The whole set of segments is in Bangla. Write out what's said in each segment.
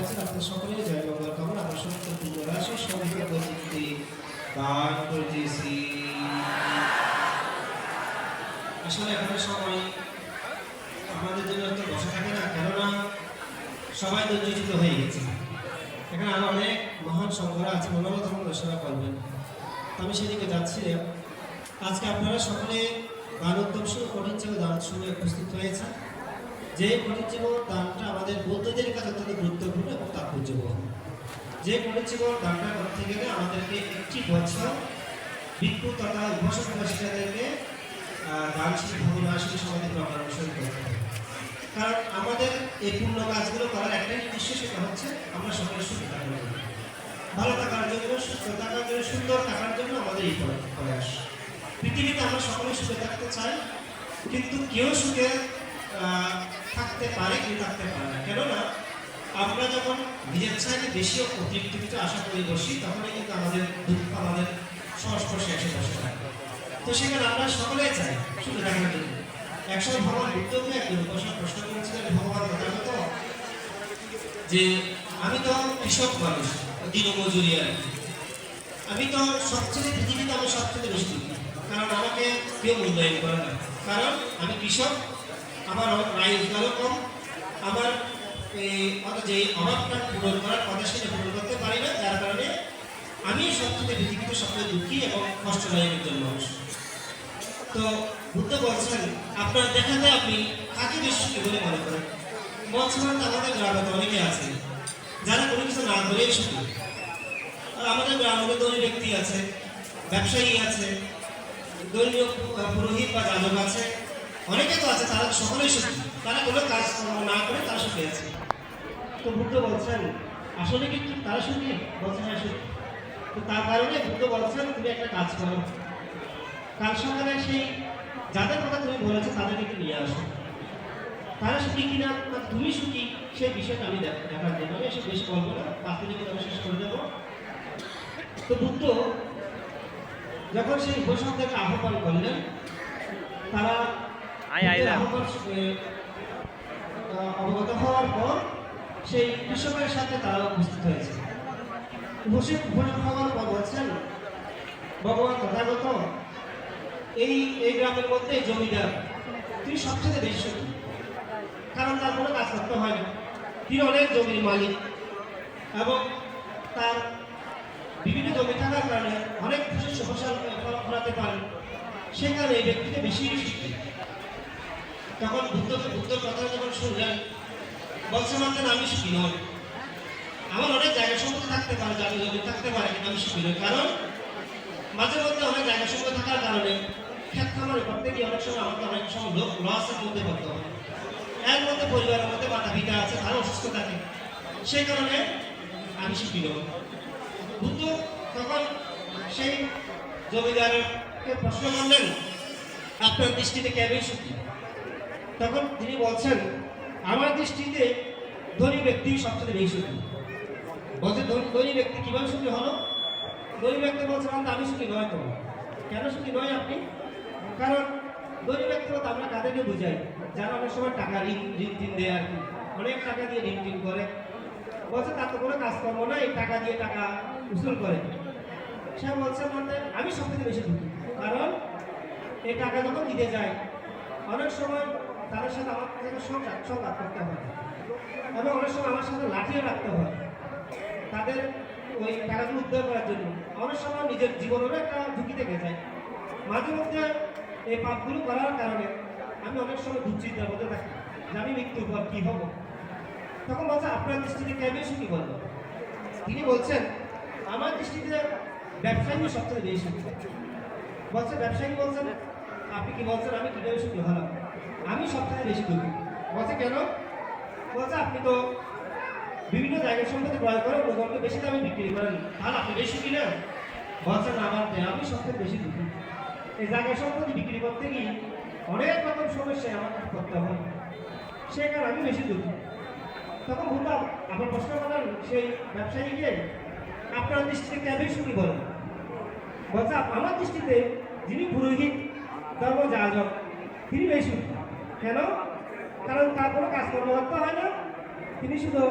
আছেন আপনার সকলেই জয় মঙ্গল কামনা, আমরা সমস্ত পুণ্যরাশি সঙ্গে প্রযুক্তি দান করতেছি আসলে এখানে সবাই আমাদের জন্য তো বসে থাকে না, কেননা সবাই দর্জিত হয়ে গেছে। এখানে আরও অনেক মহান সংঘরা আছে মনোরথ দর্শনা করবেন। তো আমি সেদিকে যাচ্ছি। না। আজকে আপনারা সকলে দান উদ্যম শুরু কঠিন দান শুনে উপস্থিত হয়েছে যে কঠিন দানটা আমাদের বৌদ্ধদের কাছে অত্যন্ত গুরুত্বপূর্ণ এবং তাৎপর্যপূর্ণ যে কঠিন দানটা করতে গেলে আমাদেরকে একটি বছর ভিক্ষু তথা উপাসক উপাসিকাদেরকে আহ, দান শিল্প ভগবান সমাধি অনুসরণ করতে হবে। কারণ আমাদের এই পূর্ণ কাজগুলো করার একটাই উদ্দেশ্য সেটা হচ্ছে আমরা সকলে সুখী থাকার জন্য। ভালো থাকার জন্য সুস্থ থাকার জন্য সুন্দর থাকার জন্য আমাদের এই প্রয়াস। পৃথিবীতে আমরা সকলে সুখে থাকতে চাই কিন্তু কেউ সুখে থাকতে পারে কেউ থাকতে পারে না। কেননা, আমরা যখন নিজের চাইতে বেশি অতিরিক্ত কিছু আশা করি বসি, তখনই কিন্তু আমাদের দুঃখ আমাদের সংস্পর্শে এসে বসে থাকে। তো সেখানে আমরা সকলেই চাই সুখে থাকার জন্য। একসময় ভগবান বুদ্ধকে একজন উপাসক প্রশ্ন করেছিলেন ভগবান তথাগত যে, আমি তো কৃষক মানুষ দিনমজুরি আর কি। আমি তো সবচেয়ে পৃথিবীতে আমি সবচেয়ে বেশি কারণ আমাকে কেউ মূল্যায়ন করে না। কারণ আমি কৃষক আমার আয় রোজগারও কম, আমার এই যে অভাবটা পূরণ করার কথা সেটা পূরণ করতে পারি না, যার কারণে আমি সবচেয়ে পৃথিবীতে সবচেয়ে দুঃখী এবং কষ্টদায়ক একজন মানুষ। তো বুদ্ধ বলছেন, আপনার দেখা যায় আপনি কাকে বেশি বলে মনে করেন? বলছিলেন আমাদের গ্রামে তো অনেকে আছে যারা কোনো কিছু না সুখী। আর আমাদের গ্রামে ধনী ব্যক্তি আছে, ব্যবসায়ী আছে পু- পুরোহিত বা যাদব আছে অনেকে তো আছে, তারা সকলেই সুখী তারা কোনো কাজ না করে তারা সুখী আছে। তো বুদ্ধ বলছেন, আসলে কি তারা সুখী বলছেন হ্যাঁ সুখী তো তার কারণে বুদ্ধ বলছেন, তুমি একটা কাজ করো। কাল সকালে সেই, যাদের কথা তুমি বলেছ, তাদেরকে একটু নিয়ে আসো। তারা সুখী কিনা না তুমি সুখী সেই বিষয়টা আমি দেখ- দেখার জন্য আমি এসে বেশি বলব না। পাঁচ মিনিট আমি শেষ করে দেবো। তো বুদ্ধ যখন সেই উপাসকদেরকে আহ্বান করলেন, তারা আয় আইলাম। অবগত হওয়ার পর সেই কৃষকের সাথে তারা উপস্থিত হয়েছে। উপস্থিত উপস্থিত হওয়ার পর বলছেন, ভগবান তথাগত, এই এই গ্রামের মধ্যে জমিদার, তিনি সবচেয়ে বেশি কারণ তার কোনো কাজ করতে হয় না তিনি অনেক জমির মালিক এবং তার বিভিন্ন জমি থাকার কারণে অনেক শস্য ফসল ফলাতে পারেন। সে কারণে এই ব্যক্তিকে বেশি তখন বুদ্ধকে বুদ্ধর কথা যখন শুনলেন, বলছে মাত্র আমি সুখী নয়। আমার অনেক জায়গা সম্পত্তি থাকতে পারে জানি জমি থাকতে পারে, কিন্তু আমি সুখী নই কারণ মাঝে মধ্যে অনেক জায়গা সম্পত্তি থাকার কারণে ক্ষেত খামারে করতে গিয়ে অনেক সময় আমাকে অনেক সময় লোক লসের মধ্যে পড়তে হয়। এর মধ্যে পরিবারের মধ্যে মাতা পিতা আছে তারা অসুস্থ থাকে সেই কারণে আমি সুখী নই বুদ্ধ তখন সেই জমিদারকে প্রশ্ন করলেন, আপনার দৃষ্টিতে কেমন সুখী তখন তিনি বলছেন আমার দৃষ্টিতে ধনী ব্যক্তি সবচেয়ে বেশি সুখী। বলছে ধনী ব্যক্তি কীভাবে সুখী হলো? ধনী ব্যক্তি বলছে "না, আমি সুখী নয় তো। কেন সুখী নয় আপনি? কারণ ধনী ব্যক্তি বলতে আমরা কাদেরকে বুঝাই? যারা অনেক সময় টাকা ঋণ ঋণ টিন দেয় আর কি। অনেক টাকা দিয়ে ঋণ টিন করে। বলছে তার তো কোনো কাজকর্ম নাই টাকা দিয়ে টাকা উসুল করে। সে বলছে মানে আমি সবথেকে বেশি দুঃখী। কারণ এই টাকা যখন দিতে যায় অনেক সময় তাদের সাথে আমার সাথে সংঘাত সংঘাত করতে হয়। এবং অনেক সময় আমার সাথে লাঠিও রাখতে হয়। তাদের ওই টাকাগুলো উদ্ধার করার জন্য। অনেক সময় নিজের জীবনেরও একটা ঝুঁকি থেকে যায়। মাঝে মধ্যে এই পাপগুলো করার কারণে আমি অনেক সময় দুশ্চিন্তার মধ্যে থাকি যে আমি মৃত্যুর পর কী হব? তখন বলছে, আপনার দৃষ্টিতে কে বেশি কি বলব? তিনি বলছেন, আমার দৃষ্টিতে ব্যবসায়ী সবচেয়ে বেশি। সুখী। বলছে, ব্যবসায়ী বলছেন, আপনি কি বলছেন আমি কীভাবে সুখী হলাম? আমি সবথেকে বেশি দুঃখী বলছে কেন? বলছে, আপনি তো বিভিন্ন জায়গার সম্পত্তি ক্রয় করে অন্যজনকে বেশি দামে বিক্রি করেন। তাহলে আপনি বেশি কিনা বলছেন আমার দেয় আমি সবথেকে বেশি দুঃখী এই জায়গার সম্পত্তি বিক্রি করতে গিয়ে অনেক রকম সমস্যায় আমাকে করতে হয়। সে কারণে আমি বেশি দুঃখী তখন বললাম আমার প্রশ্ন করলাম সেই ব্যবসায়ীকে আপনার দৃষ্টিতে কে বেশি সুখী বলেন? বলছে, আমার দৃষ্টিতে যিনি পুরোহিত ধর্ম যাজক তিনি বেশি। কেন? কারণ তার কোনো কাজকর্ম করতে হয় না। তিনি শুধু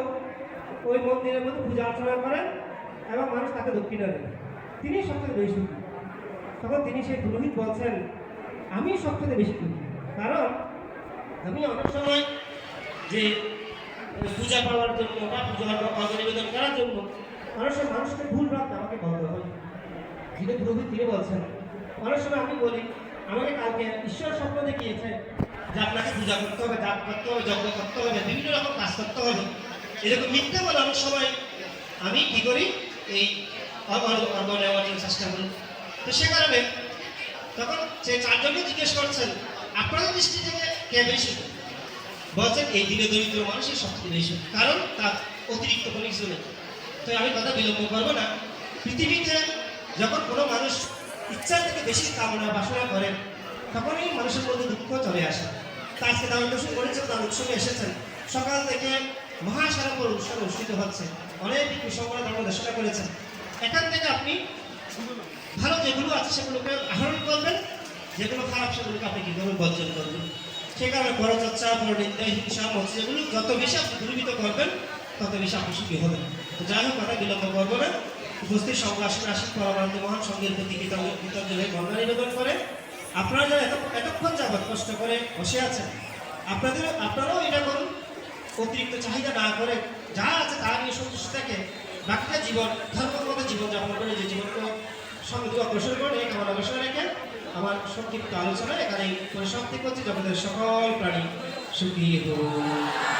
ওই মন্দিরের মধ্যে পূজা অর্চনা করেন এবং মানুষ তাকে দক্ষিণা দেন। তিনি সবথেকে বেশি। তখন তিনি সেই পুরোহিত বলছেন, আমি সবথেকে বেশি সুখী কারণ আমি অনেক সময় যে পূজা পাওয়ার জন্য বা পূজা নিবেদন করার জন্য সময় মানুষকে ভুল রাখতে আমাকে বলতে হয়। যিনি পুরোহিত, তিনি বলছেন, অনেক সময় আমি বলি আমাকে কালকে ঈশ্বর স্বপ্ন দেখিয়েছে যে আপনাকে পূজা করতে হবে, জাপ করতে হবে, যজ্ঞ করতে হবে, বিভিন্ন রকম কাজ করতে হবে। এরকম মিথ্যা বলে অনেক সময় আমি কি করি? এই অর্ঘ নেওয়ার জন্য চেষ্টা করি। তো সে কারণে তখন সে চারজনকে জিজ্ঞেস করছেন, আপনাদের দৃষ্টি থেকে কে বেশি? বলছেন, এই দিনে দরিদ্র মানুষের সবচেয়ে বেশি। কারণ তার অতিরিক্ত কোনো কিছু নেই তো আমি কথা বিলম্ব করব না। পৃথিবীতে যখন কোনো মানুষ বেশি কামনা বাসনা করেন তখনই মানুষের মধ্যে দুঃখ চলে আসে। তা আজকে দাম দর্শন করেছেন তার উৎসবে এসেছেন। সকাল থেকে মহাসারম্বর উৎসব অনুষ্ঠিত হচ্ছে। অনেক কৃষকরা ধর্ম ঘোষণা করেছেন। এখান থেকে আপনি ভালো যেগুলো আছে সেগুলোকে আহরণ করবেন, যেগুলো খারাপ সেগুলোকে আপনি কীভাবে বর্জন করবেন? সে কারণে পরচর্চা, পরনিন্দা, হিংসা, মৎস্য যেগুলো যত বেশি আপনি দূরীভূত করবেন, তত বেশি আপনি সুখী হবেন। তো যাই হোক, কথা বিলম্ব করব না। উপস্থিত সংগ্রাসী আশিক পরমানন্দ মহান সঙ্গের প্রতি কৃতজ্ঞ কৃতজ্ঞ নিবেদন করে। আপনারা যারা এত এতক্ষণ যাবৎ কষ্ট করে বসে আছেন, আপনাদের, আপনারাও এটা করুন। অতিরিক্ত চাহিদা না করে যা আছে তা নিয়ে সন্তুষ্ট থাকে বাকিটা জীবন ধর্মগত জীবন যাপন করে যে জীবনকে সমৃদ্ধ অগ্রসর করে, কামনা অগ্রসর রেখে আমার সংক্ষিপ্ত আলোচনা এখানেই পরিসমাপ্তি করছি। জগতের সকল প্রাণী সুখী হোক